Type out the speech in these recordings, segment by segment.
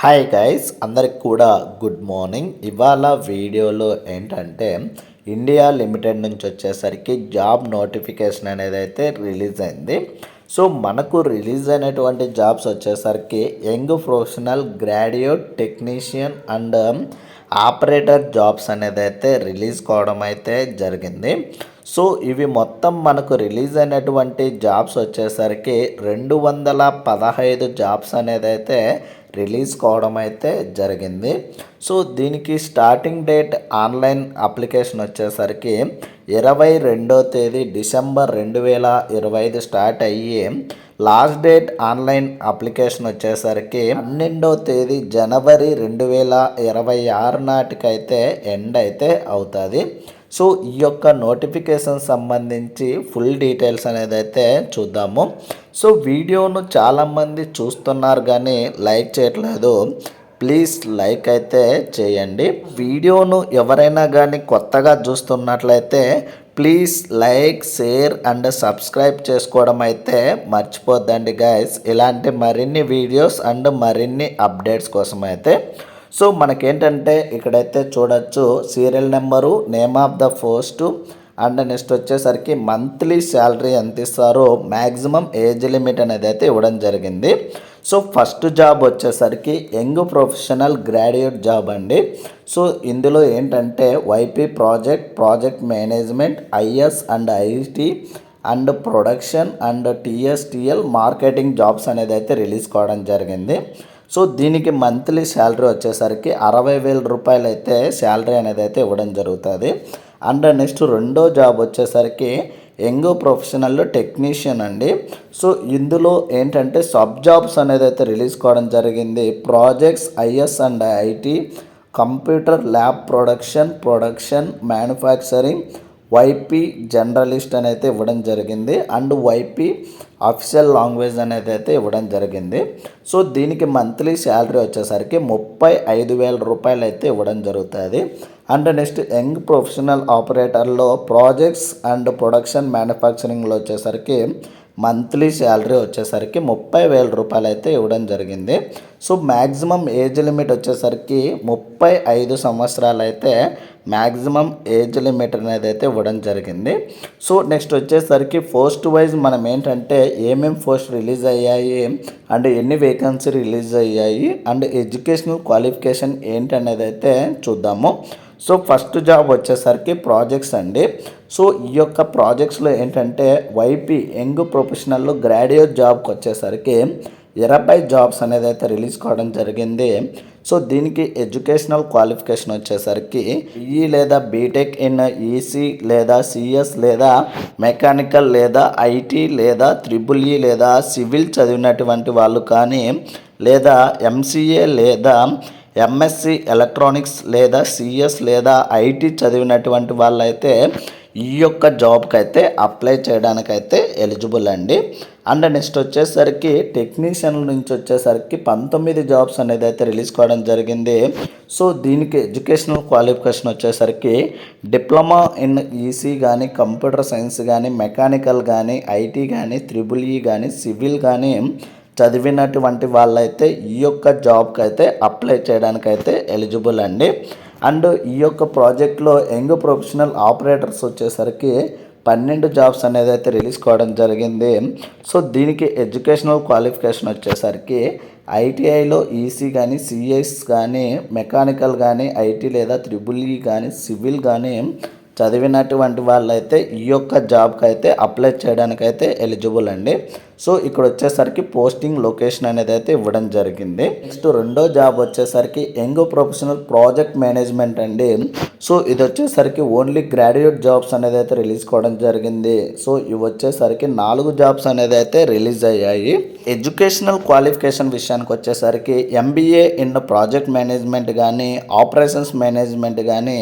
Hi guys అందరికి కూడా good morning ఇవాళ వీడియోలో ఏంటంటే ఇండియా లిమిటెడ్ నుంచి వచ్చేసరికి జాబ్ నోటిఫికేషన్ అనేది అయితే రిలీజ్ అయింది. సో మనకు రిలీజ్ అయినటువంటి జాబ్స్ వచ్చేసరికి young professional graduate technician and operator jobs అనేది అయితే రిలీజ్ కావడం అయితే జరిగింది. సో ఇవి మొత్తం మనకు రిలీజ్ అయినటువంటి జాబ్స్ వచ్చేసరికి రెండు వందల పదహైదు జాబ్స్ అనేది అయితే రిలీజ్ కావడం అయితే జరిగింది. సో దీనికి స్టార్టింగ్ డేట్ ఆన్లైన్ అప్లికేషన్ వచ్చేసరికి ఇరవై రెండో తేదీ డిసెంబర్ రెండు వేల ఇరవై ఐదు స్టార్ట్ అయ్యి లాస్ట్ డేట్ ఆన్లైన్ అప్లికేషన్ వచ్చేసరికి పన్నెండో తేదీ జనవరి రెండు వేల ఇరవై ఆరు నాటికైతే ఎండ్ అయితే అవుతుంది. సో ఈ యొక్క నోటిఫికేషన్ సంబంధించి ఫుల్ డీటెయిల్స్ అనేది అయితే చూద్దాము. సో వీడియోను చాలామంది చూస్తున్నారు కానీ లైక్ చేయట్లేదు. ప్లీజ్ లైక్ అయితే చేయండి. వీడియోను ఎవరైనా కానీ కొత్తగా చూస్తున్నట్లయితే please like share and subscribe చేసుకోవడం అయితే మర్చిపోద్దండి గైస్ ఇలాంటి మరిన్ని వీడియోస్ అండ్ మరిన్ని అప్డేట్స్ కోసం అయితే సో మనకేంటంటే ఇక్కడైతే చూడొచ్చు serial number name of the post and next వచ్చేసరికి మంత్లీ శాలరీ ఎంత ఇస్తారో మ్యాక్సిమం ఏజ్ లిమిట్ అనేది అయితే ఇవ్వడం జరిగింది. సో ఫస్ట్ జాబ్ వచ్చేసరికి యంగ్ ప్రొఫెషనల్ గ్రాడ్యుయేట్ జాబ్ అండి. సో ఇందులో ఏంటంటే YP project project management IS and IT and production and TSTL marketing jobs అనేది అయితే రిలీజ్ కావడం జరిగింది. సో దీనికి మంత్లీ శాలరీ వచ్చేసరికి అరవై వేల రూపాయలు అయితే శాలరీ అనేది అయితే ఇవ్వడం జరుగుతుంది. అండ్ నెక్స్ట్ రెండో జాబ్ వచ్చేసరికి యంగ్ ప్రొఫెషనల్ టెక్నీషియన్ అండి. సో ఇందులో ఏంటంటే సబ్ జాబ్స్ అనేది అయితే రిలీజ్ కావడం జరిగింది. Projects IS and IT computer lab production production manufacturing YP journalist అని అయితే ఇవ్వడం జరిగింది. అండ్ వైపీ అఫీషియల్ లాంగ్వేజ్ అనేది అయితే ఇవ్వడం జరిగింది. సో దీనికి మంత్లీ శాలరీ వచ్చేసరికి ముప్పై ఐదు వేల రూపాయలు అయితే ఇవ్వడం జరుగుతుంది. అండ్ నెక్స్ట్ యంగ్ ప్రొఫెషనల్ ఆపరేటర్లో ప్రాజెక్ట్స్ అండ్ ప్రొడక్షన్ మ్యానుఫ్యాక్చరింగ్లో వచ్చేసరికి మంత్లీ శాలరీ వచ్చేసరికి ముప్పై వేల రూపాయలు అయితే ఇవ్వడం జరిగింది. సో మ్యాక్సిమం ఏజ్ లిమిట్ వచ్చేసరికి ముప్పై ఐదు సంవత్సరాలు అయితే మ్యాక్సిమం ఏజ్ లిమిట్ అనేది అయితే ఇవ్వడం జరిగింది. సో నెక్స్ట్ వచ్చేసరికి పోస్ట్ వైజ్ మనం ఏంటంటే ఏమేం పోస్ట్ రిలీజ్ అయ్యాయి అండ్ ఎన్ని వేకెన్సీ రిలీజ్ అయ్యాయి అండ్ ఎడ్యుకేషనల్ క్వాలిఫికేషన్ ఏంటి అనేది అయితే చూద్దాము. సో ఫస్ట్ జాబ్ వచ్చేసరికి ప్రాజెక్ట్స్ అండి. సో ఈ యొక్క ప్రాజెక్ట్స్లో ఏంటంటే వైపీ యంగ్ ప్రొఫెషనల్ గ్రాడ్యుయేట్ జాబ్కి వచ్చేసరికి ఇరవై జాబ్స్ అనేది అయితే రిలీజ్ కావడం జరిగింది. సో దీనికి ఎడ్యుకేషనల్ క్వాలిఫికేషన్ వచ్చేసరికి ఈ లేదా బీటెక్ ఇన్ ఈసీ లేదా సిఎస్ లేదా మెకానికల్ లేదా ఐటీ లేదా త్రిబుల్ ఈ లేదా సివిల్ చదివినటువంటి వాళ్ళు కానీ లేదా ఎంసీఏ లేదా ఎంఎస్సి ఎలక్ట్రానిక్స్ లేదా సిఎస్ లేదా ఐటీ చదివినటువంటి వాళ్ళైతే ఈ యొక్క జాబ్కి అయితే అప్లై చేయడానికైతే ఎలిజిబుల్ అండి. అండ్ నెక్స్ట్ వచ్చేసరికి టెక్నీషియన్ల నుంచి వచ్చేసరికి పంతొమ్మిది జాబ్స్ అనేది అయితే రిలీజ్ కావడం జరిగింది. సో దీనికి ఎడ్యుకేషనల్ క్వాలిఫికేషన్ వచ్చేసరికి డిప్లొమా ఇన్ ఈసీ కానీ కంప్యూటర్ సైన్స్ కానీ మెకానికల్ కానీ ఐటీ కానీ త్రిబుల్ e ఈ కానీ సివిల్ కానీ చదివినటువంటి వాళ్ళైతే ఈ యొక్క జాబ్కి అయితే అప్లై చేయడానికైతే ఎలిజిబుల్ అండి. అండ్ ఈ యొక్క ప్రాజెక్ట్లో యంగ్ ప్రొఫెషనల్ ఆపరేటర్స్ వచ్చేసరికి పన్నెండు జాబ్స్ అనేది అయితే రిలీజ్ కావడం జరిగింది. సో దీనికి ఎడ్యుకేషనల్ క్వాలిఫికేషన్ వచ్చేసరికి ఐటీఐలో ఈసీ కానీ సిఎస్ కానీ మెకానికల్ కానీ ఐటీ లేదా త్రిబుల్ ఈ కానీ సివిల్ కానీ చదివినటువంటి వాళ్ళైతే ఈ యొక్క జాబ్కి అయితే అప్లై చేయడానికైతే ఎలిజిబుల్ అండి. సో ఇక్కడ వచ్చేసరికి పోస్టింగ్ లొకేషన్ అనేది అయితే ఇవ్వడం జరిగింది. నెక్స్ట్ రెండో జాబ్ వచ్చేసరికి యంగ్ ప్రొఫెషనల్ ప్రాజెక్ట్ మేనేజ్మెంట్ అండి. సో ఇది వచ్చేసరికి ఓన్లీ గ్రాడ్యుయేట్ జాబ్స్ అనేది అయితే రిలీజ్ కావడం జరిగింది. సో ఇవి వచ్చేసరికి నాలుగు జాబ్స్ అనేది అయితే రిలీజ్ అయ్యాయి. ఎడ్యుకేషనల్ క్వాలిఫికేషన్ విషయానికి వచ్చేసరికి ఎంబీఏ ఇన్ ప్రాజెక్ట్ మేనేజ్మెంట్ కానీ ఆపరేషన్స్ మేనేజ్మెంట్ కానీ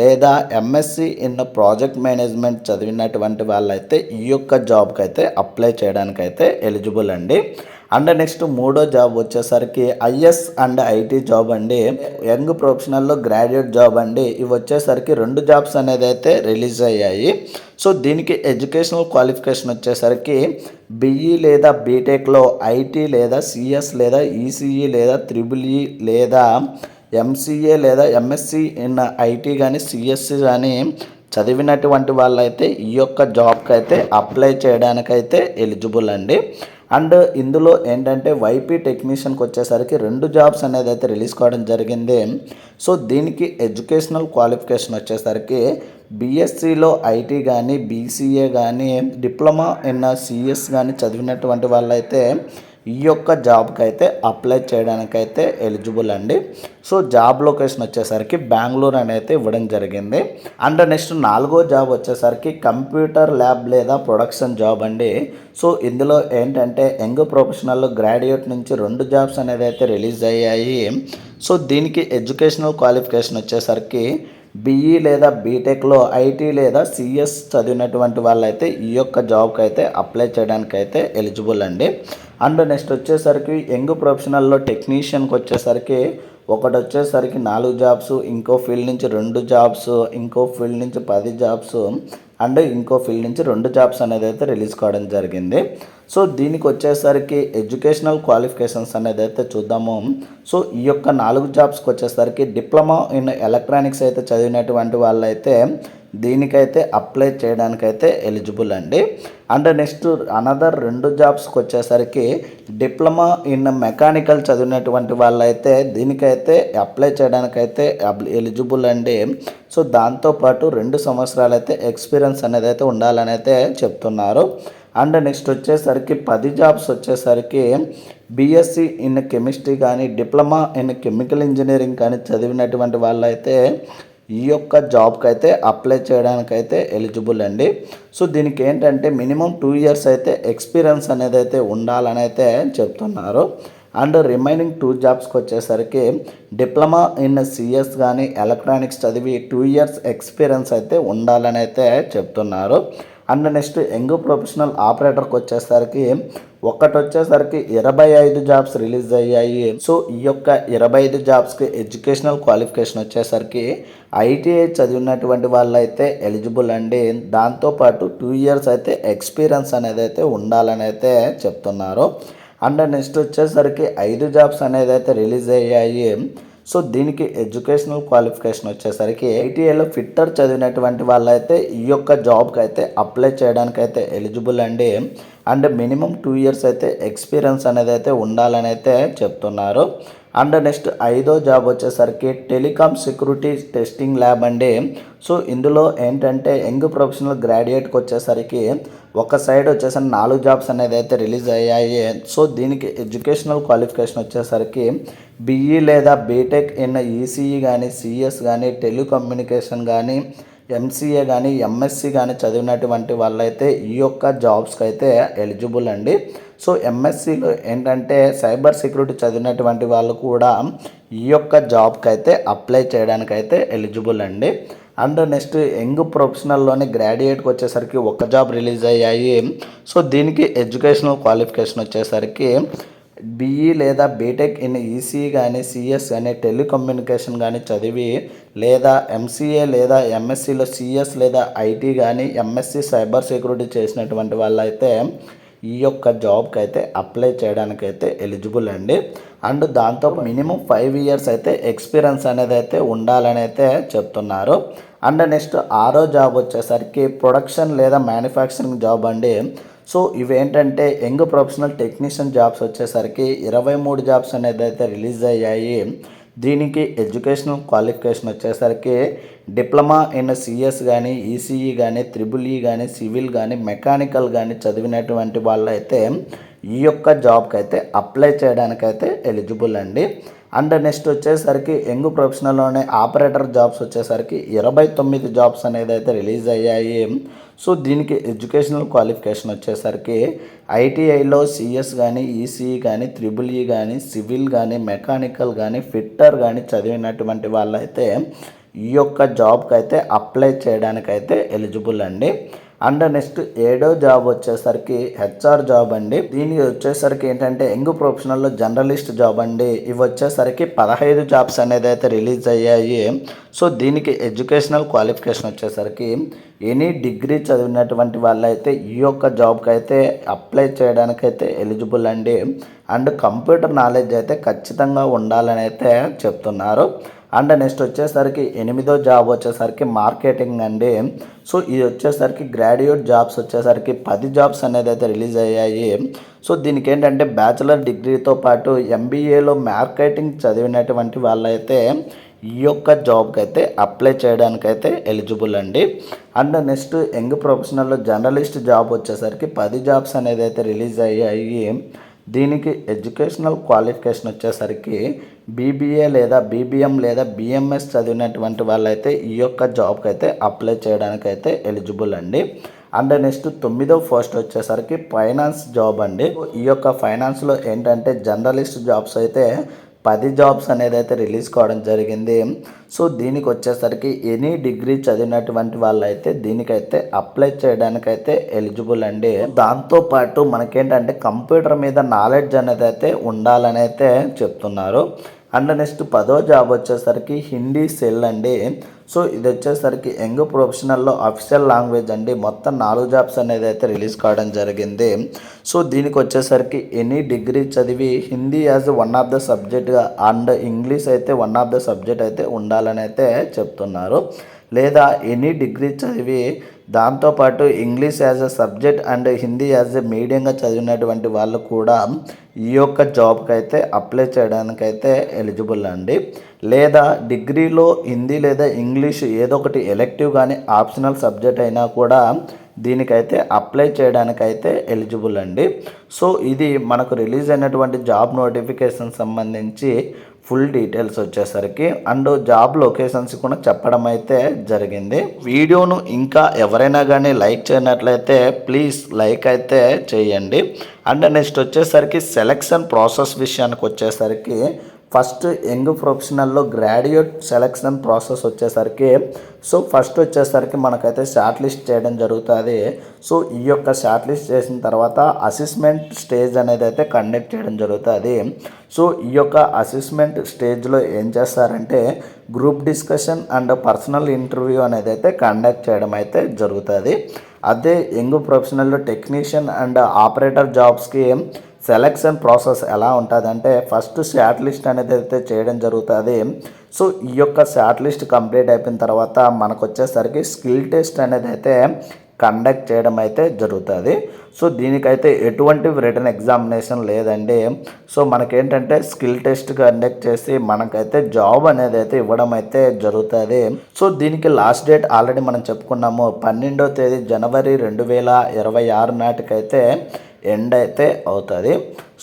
లేదా ఎంఎస్సి ఇన్ ప్రాజెక్ట్ మేనేజ్మెంట్ చదివినటువంటి వాళ్ళైతే ఈ యొక్క జాబ్కి అయితే అప్లై చేయడానికైతే ఎలిజిబుల్ అండి. అండ్ నెక్స్ట్ మూడో జాబ్ వచ్చేసరికి ఐఎస్ అండ్ ఐటీ జాబ్ అండి. యంగ్ ప్రొఫెషనల్లో గ్రాడ్యుయేట్ జాబ్ అండి. ఇవి వచ్చేసరికి రెండు జాబ్స్ అనేది అయితే రిలీజ్ అయ్యాయి. సో దీనికి ఎడ్యుకేషనల్ క్వాలిఫికేషన్ వచ్చేసరికి బిఈ లేదా బీటెక్లో ఐటీ లేదా సిఎస్ లేదా ఈసీఈ లేదా త్రిబుల్ ఈ లేదా ఎంసీఏ లేదా ఎంఎస్సి ఇన్ ఐటీ కానీ సిఎస్సి కానీ చదివినటువంటి వాళ్ళైతే ఈ యొక్క జాబ్కి అయితే అప్లై చేయడానికైతే ఎలిజిబుల్ అండి. అండ్ ఇందులో ఏంటంటే వైపీ టెక్నీషియన్కి వచ్చేసరికి రెండు జాబ్స్ అనేది అయితే రిలీజ్ కావడం జరిగింది. సో దీనికి ఎడ్యుకేషనల్ క్వాలిఫికేషన్ వచ్చేసరికి బీఎస్సీలో ఐటీ కానీ బీసీఏ కానీ డిప్లొమా ఇన్ సిఎస్ కానీ చదివినటువంటి వాళ్ళైతే ఈ యొక్క జాబ్కి అయితే అప్లై చేయడానికైతే ఎలిజిబుల్ అండి. సో జాబ్ లొకేషన్ వచ్చేసరికి బెంగళూరు అని అయితే ఇవ్వడం జరిగింది. అండ్ నెక్స్ట్ నాలుగో జాబ్ వచ్చేసరికి కంప్యూటర్ ల్యాబ్ లేదా ప్రొడక్షన్ జాబ్ అండి. సో ఇందులో ఏంటంటే యంగ్ ప్రొఫెషనల్ గ్రాడ్యుయేట్ నుంచి రెండు జాబ్స్ అనేది అయితే రిలీజ్ అయ్యాయి. సో దీనికి ఎడ్యుకేషనల్ క్వాలిఫికేషన్ వచ్చేసరికి బీఈ లేదా బీటెక్లో ఐటీ లేదా సిఎస్ చదివినటువంటి వాళ్ళైతే ఈ యొక్క జాబ్కి అయితే అప్లై చేయడానికి అయితే ఎలిజిబుల్ అండి. అండ్ నెక్స్ట్ వచ్చేసరికి యంగ్ ప్రొఫెషనల్లో టెక్నీషియన్కి వచ్చేసరికి ఒకటి వచ్చేసరికి నాలుగు జాబ్స్ ఇంకో ఫీల్డ్ నుంచి రెండు జాబ్స్ ఇంకో ఫీల్డ్ నుంచి పది జాబ్స్ అండ్ ఇంకో ఫీల్డ్ నుంచి రెండు జాబ్స్ అనేది అయితే రిలీజ్ కావడం జరిగింది. సో దీనికి వచ్చేసరికి ఎడ్యుకేషనల్ క్వాలిఫికేషన్స్ అనేది అయితే చూద్దాము. సో ఈ యొక్క నాలుగు జాబ్స్కి వచ్చేసరికి డిప్లొమా ఇన్ ఎలక్ట్రానిక్స్ అయితే చదివినటువంటి వాళ్ళైతే దీనికైతే అప్లై చేయడానికైతే ఎలిజిబుల్ అండి. అండ్ నెక్స్ట్ అనదర్ రెండు జాబ్స్కి వచ్చేసరికి డిప్లొమా ఇన్ మెకానికల్ చదివినటువంటి వాళ్ళైతే దీనికైతే అప్లై చేయడానికైతే ఎలిజిబుల్ అండి. సో దాంతోపాటు రెండు సంవత్సరాలు అయితే ఎక్స్పీరియన్స్ అనేది అయితే ఉండాలని అయితే చెప్తున్నారు. అండ్ నెక్స్ట్ వచ్చేసరికి పది జాబ్స్ వచ్చేసరికి బీఎస్సీ ఇన్ కెమిస్ట్రీ కానీ డిప్లొమా ఇన్ కెమికల్ ఇంజనీరింగ్ కానీ చదివినటువంటి వాళ్ళైతే ఈ యొక్క జాబ్కి అయితే అప్లై చేయడానికైతే ఎలిజిబుల్ అండి. సో దీనికి ఏంటంటే మినిమం టూ ఇయర్స్ అయితే ఎక్స్పీరియన్స్ అనేది అయితే ఉండాలని అయితే చెప్తున్నారు. అండ్ రిమైనింగ్ టూ జాబ్స్కి వచ్చేసరికి డిప్లొమా ఇన్ సిఎస్ కానీ ఎలక్ట్రానిక్స్ చదివి టూ ఇయర్స్ ఎక్స్పీరియన్స్ అయితే ఉండాలని అయితే చెప్తున్నారు. అండ్ నెక్స్ట్ యంగ్ ప్రొఫెషనల్ ఆపరేటర్కి వచ్చేసరికి ఒకటి వచ్చేసరికి ఇరవై ఐదు జాబ్స్ రిలీజ్ అయ్యాయి. సో ఈ యొక్క ఇరవై ఐదు జాబ్స్కి ఎడ్యుకేషనల్ క్వాలిఫికేషన్ వచ్చేసరికి ఐటీఐ చదివినటువంటి వాళ్ళైతే ఎలిజిబుల్ అండి. దాంతోపాటు టూ ఇయర్స్ అయితే ఎక్స్పీరియన్స్ అనేది అయితే ఉండాలని అయితే చెప్తున్నారు. అండ్ నెక్స్ట్ వచ్చేసరికి ఐదు జాబ్స్ అనేది అయితే రిలీజ్ అయ్యాయి. సో దీనికి ఎడ్యుకేషనల్ క్వాలిఫికేషన్ వచ్చేసరికి ఐటీఐలో ఫిట్టర్ చదివినటువంటి వాళ్ళైతే ఈ యొక్క జాబ్కి అయితే అప్లై చేయడానికి అయితే ఎలిజిబుల్ అండి. అండ్ మినిమం టూ ఇయర్స్ అయితే ఎక్స్పీరియన్స్ అనేది అయితే ఉండాలని అయితే చెప్తున్నారు. అండ్ నెక్స్ట్ ఐదో జాబ్ వచ్చేసరికి టెలికామ్ సెక్యూరిటీ టెస్టింగ్ ల్యాబ్ అండి. సో ఇందులో ఏంటంటే యంగ్ ప్రొఫెషనల్ గ్రాడ్యుయేట్కి వచ్చేసరికి ఒక సైడ్ వచ్చేసరికి నాలుగు జాబ్స్ అనేది అయితే రిలీజ్ అయ్యాయి. సో దీనికి ఎడ్యుకేషనల్ క్వాలిఫికేషన్ వచ్చేసరికి బీఈ లేదా బీటెక్ ఇన్ ఈసీఈ కానీ సిఎస్ కానీ టెలికమ్యూనికేషన్ కానీ ఎంసీఏ కానీ ఎంఎస్సి కానీ చదివినటువంటి వాళ్ళైతే ఈ యొక్క జాబ్స్కి అయితే ఎలిజిబుల్ అండి సో ఎంఎస్సిలో ఏంటంటే సైబర్ సెక్యూరిటీ చదివినటువంటి వాళ్ళు కూడా ఈ యొక్క జాబ్కి అయితే అప్లై చేయడానికి అయితే ఎలిజిబుల్ అండి అండ్ నెక్స్ట్ యంగ్ ప్రొఫెషనల్లోని గ్రాడ్యుయేట్కి వచ్చేసరికి ఒక జాబ్ రిలీజ్ అయ్యాయి సో దీనికి ఎడ్యుకేషనల్ క్వాలిఫికేషన్ వచ్చేసరికి బీఈ లేదా బీటెక్ ఇన్ ఈసీ కానీ సిఎస్ కానీ టెలికమ్యూనికేషన్ కానీ చదివి లేదా ఎంసీఏ లేదా ఎంఎస్సిలో సిఎస్ లేదా ఐటీ కానీ ఎంఎస్సి సైబర్ సెక్యూరిటీ చేసినటువంటి వాళ్ళైతే ఈ యొక్క జాబ్కి అయితే అప్లై చేయడానికి అయితే ఎలిజిబుల్ అండి. అండ్ దాంతో మినిమం ఫైవ్ ఇయర్స్ అయితే ఎక్స్పీరియన్స్ అనేది అయితే ఉండాలని అయితే చెప్తున్నారు. అండ్ నెక్స్ట్ ఆరో జాబ్ వచ్చేసరికి ప్రొడక్షన్ లేదా మ్యానుఫ్యాక్చరింగ్ జాబ్ అండి. సో ఇవేంటంటే యంగ్ ప్రొఫెషనల్ టెక్నీషియన్ జాబ్స్ వచ్చేసరికి ఇరవై మూడు జాబ్స్ అనేది అయితే రిలీజ్ అయ్యాయి. దీనికి ఎడ్యుకేషనల్ క్వాలిఫికేషన్ వచ్చేసరికి డిప్లొమా ఇన్ సిఎస్ కానీ ఈసీఈ కానీ త్రిబుల్ ఈ కానీ సివిల్ కానీ మెకానికల్ కానీ చదివినటువంటి వాళ్ళు అయితే ఈ యొక్క జాబ్కి అయితే అప్లై చేయడానికైతే ఎలిజిబుల్ అండి. అండ్ నెక్స్ట్ వచ్చేసరికి యంగ్ ప్రొఫెషనల్లోనే ఆపరేటర్ జాబ్స్ వచ్చేసరికి ఇరవై తొమ్మిది జాబ్స్ అనేది అయితే రిలీజ్ అయ్యాయి. సో దీనికి ఎడ్యుకేషనల్ క్వాలిఫికేషన్ వచ్చేసరికి ఐటీఐలో సిఎస్ కానీ ఈసీఈ కానీ త్రిబుల్ ఈ కానీ సివిల్ కానీ మెకానికల్ కానీ ఫిట్టర్ కానీ చదివినటువంటి వాళ్ళైతే ఈ యొక్క జాబ్కి అయితే అప్లై చేయడానికైతే ఎలిజిబుల్ అండి. అండ్ నెక్స్ట్ ఏడో జాబ్ వచ్చేసరికి హెచ్ఆర్ జాబ్ అండి. దీనికి వచ్చేసరికి ఏంటంటే యంగ్ ప్రొఫెషనల్లో జర్నలిస్ట్ జాబ్ అండి. ఇవి వచ్చేసరికి పదహైదు జాబ్స్ అనేది అయితే రిలీజ్ అయ్యాయి. సో దీనికి ఎడ్యుకేషనల్ క్వాలిఫికేషన్ వచ్చేసరికి ఎనీ డిగ్రీ చదివినటువంటి వాళ్ళైతే ఈ యొక్క జాబ్కి అయితే అప్లై చేయడానికైతే ఎలిజిబుల్ అండి. అండ్ కంప్యూటర్ నాలెడ్జ్ అయితే ఖచ్చితంగా ఉండాలని అయితే చెప్తున్నారు. అండ్ నెక్స్ట్ వచ్చేసరికి ఎనిమిదో జాబ్ వచ్చేసరికి మార్కెటింగ్ అండి. సో ఇది వచ్చేసరికి గ్రాడ్యుయేట్ జాబ్స్ వచ్చేసరికి పది జాబ్స్ అనేది అయితే రిలీజ్ అయ్యాయి. సో దీనికి ఏంటంటే బ్యాచిలర్ డిగ్రీతో పాటు ఎంబీఏలో మార్కెటింగ్ చదివినటువంటి వాళ్ళైతే ఈ యొక్క జాబ్కి అయితే అప్లై చేయడానికైతే ఎలిజిబుల్ అండి. అండ్ నెక్స్ట్ యంగ్ ప్రొఫెషనల్లో జర్నలిస్ట్ జాబ్ వచ్చేసరికి పది జాబ్స్ అనేది అయితే రిలీజ్ అయ్యాయి. దీనికి ఎడ్యుకేషనల్ క్వాలిఫికేషన్ వచ్చేసరికి బీబీఏ లేదా బీబీఎం లేదా బిఎంఎస్ చదివినటువంటి వాళ్ళైతే ఈ యొక్క జాబ్కి అయితే అప్లై చేయడానికైతే ఎలిజిబుల్ అండి. అండ్ నెక్స్ట్ తొమ్మిదో పోస్ట్ వచ్చేసరికి ఫైనాన్స్ జాబ్ అండి. ఈ యొక్క ఫైనాన్స్లో ఏంటంటే జర్నలిస్ట్ జాబ్స్ అయితే పది జాబ్స్ అనేది అయితే రిలీజ్ కావడం జరిగింది. సో దీనికి వచ్చేసరికి ఎనీ డిగ్రీ చదివినటువంటి వాళ్ళైతే దీనికైతే అప్లై చేయడానికైతే ఎలిజిబుల్ అండి. దాంతోపాటు మనకేంటంటే కంప్యూటర్ మీద నాలెడ్జ్ అనేది అయితే ఉండాలని అయితే చెప్తున్నారు. అండ్ నెక్స్ట్ పదో జాబ్ వచ్చేసరికి హిందీ సెల్ అండి. సో ఇది వచ్చేసరికి యంగ్ ప్రొఫెషనల్లో అఫీషియల్ లాంగ్వేజ్ అండి. మొత్తం నాలుగు జాబ్స్ అనేది అయితే రిలీజ్ కావడం జరిగింది. సో దీనికి వచ్చేసరికి ఎనీ డిగ్రీ చదివి Hindi as one of the సబ్జెక్ట్గా and English అయితే వన్ ఆఫ్ ద సబ్జెక్ట్ అయితే ఉండాలని అయితే చెప్తున్నారు. లేదా ఎనీ డిగ్రీ చదివి దాంతోపాటు English as a subject and Hindi as a మీడియంగా చదివినటువంటి వాళ్ళు కూడా ఈ యొక్క జాబ్కి అయితే అప్లై చేయడానికి అయితే ఎలిజిబుల్ అండి. లేదా డిగ్రీలో హిందీ లేదా ఇంగ్లీష్ ఏదో ఒకటి ఎలెక్టివ్ కానీ ఆప్షనల్ సబ్జెక్ట్ అయినా కూడా దీనికైతే అప్లై చేయడానికైతే ఎలిజిబుల్ అండి. సో ఇది మనకు రిలీజ్ అయినటువంటి జాబ్ నోటిఫికేషన్ సంబంధించి ఫుల్ డీటెయిల్స్ వచ్చేసరికి అండ్ జాబ్ లొకేషన్స్ కూడా చెప్పడం అయితే జరిగింది. వీడియోను ఇంకా ఎవరైనా కానీ లైక్ చేయనట్లయితే ప్లీజ్ లైక్ అయితే చేయండి. అండ్ నెక్స్ట్ వచ్చేసరికి సెలక్షన్ ప్రాసెస్ విషయానికి వచ్చేసరికి ఫస్ట్ యంగ్ ప్రొఫెషనల్లో గ్రాడ్యుయేట్ సెలక్షన్ ప్రాసెస్ వచ్చేసరికి సో ఫస్ట్ వచ్చేసరికి మనకైతే షార్ట్ లిస్ట్ చేయడం జరుగుతుంది. సో ఈ యొక్క షార్ట్ లిస్ట్ చేసిన తర్వాత అసెస్మెంట్ స్టేజ్ అనేది అయితే కండక్ట్ చేయడం జరుగుతుంది. సో ఈ యొక్క అసెస్మెంట్ స్టేజ్లో ఏం చేస్తారంటే group discussion and personal interview అనేది అయితే కండక్ట్ చేయడం అయితే జరుగుతుంది. అదే యంగ్ ప్రొఫెషనల్లో టెక్నీషియన్ అండ్ ఆపరేటర్ జాబ్స్కి సెలక్షన్ ప్రాసెస్ ఎలా ఉంటుందంటే ఫస్ట్ షార్ట్ లిస్ట్ అనేది అయితే చేయడం జరుగుతుంది. సో ఈ యొక్క షార్ట్ లిస్ట్ కంప్లీట్ అయిపోయిన తర్వాత మనకు వచ్చేసరికి స్కిల్ టెస్ట్ అనేది అయితే కండక్ట్ చేయడం అయితే జరుగుతుంది. సో దీనికైతే ఎటువంటి రిటర్న్ ఎగ్జామినేషన్ లేదండి. సో మనకేంటంటే స్కిల్ టెస్ట్ కండక్ట్ చేసి మనకైతే జాబ్ అనేది అయితే ఇవ్వడం అయితే జరుగుతుంది. సో దీనికి లాస్ట్ డేట్ ఆల్రెడీ మనం చెప్పుకున్నాము. పన్నెండో తేదీ జనవరి రెండు వేల ఇరవై ఆరు నాటికైతే ఎండ్ అయితే అవుతుంది.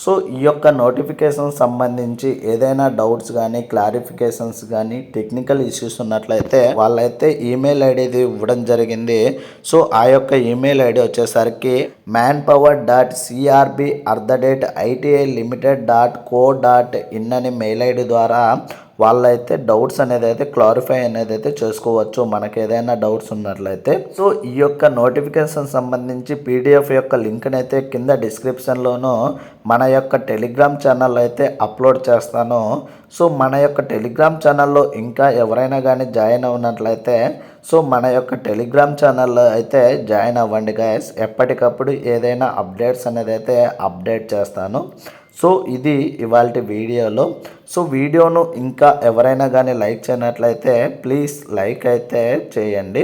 సో ఈ యొక్క నోటిఫికేషన్ సంబంధించి ఏదైనా డౌట్స్ కానీ క్లారిఫికేషన్స్ కానీ టెక్నికల్ ఇష్యూస్ ఉన్నట్లయితే వాళ్ళైతే ఈమెయిల్ ఐడిది ఇవ్వడం జరిగింది. సో ఆ యొక్క ఈమెయిల్ ఐడి వచ్చేసరికి man power dot CRB at the rate ITI limited dot co dot in అని మెయిల్ ఐడి ద్వారా వాళ్ళైతే డౌట్స్ అనేది అయితే క్లారిఫై అనేది అయితే చేసుకోవచ్చు. మనకి ఏదైనా డౌట్స్ ఉన్నట్లయితే. సో ఈ యొక్క నోటిఫికేషన్ సంబంధించి పీడిఎఫ్ యొక్క లింక్ని అయితే కింద డిస్క్రిప్షన్లోనూ మన యొక్క టెలిగ్రామ్ ఛానల్ అయితే అప్లోడ్ చేస్తాను. సో మన యొక్క టెలిగ్రామ్ ఛానల్లో ఇంకా ఎవరైనా కానీ జాయిన్ అవునట్లయితే సో మన యొక్క టెలిగ్రామ్ ఛానల్లో అయితే జాయిన్ అవ్వండి గాయస్ ఎప్పటికప్పుడు ఏదైనా అప్డేట్స్ అనేది అయితే అప్డేట్ చేస్తాను. సో ఇది ఇవాళ వీడియోలో. సో వీడియోను ఇంకా ఎవరైనా కానీ లైక్ చేయనట్లయితే ప్లీజ్ లైక్ అయితే చేయండి.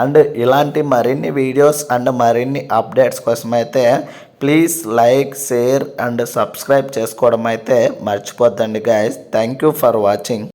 అండ్ ఇలాంటి మరిన్ని వీడియోస్ అండ్ మరిన్ని అప్డేట్స్ కోసం అయితే please like share and subscribe చేసుకోవడం అయితే మర్చిపోద్దండి guys thank you for watching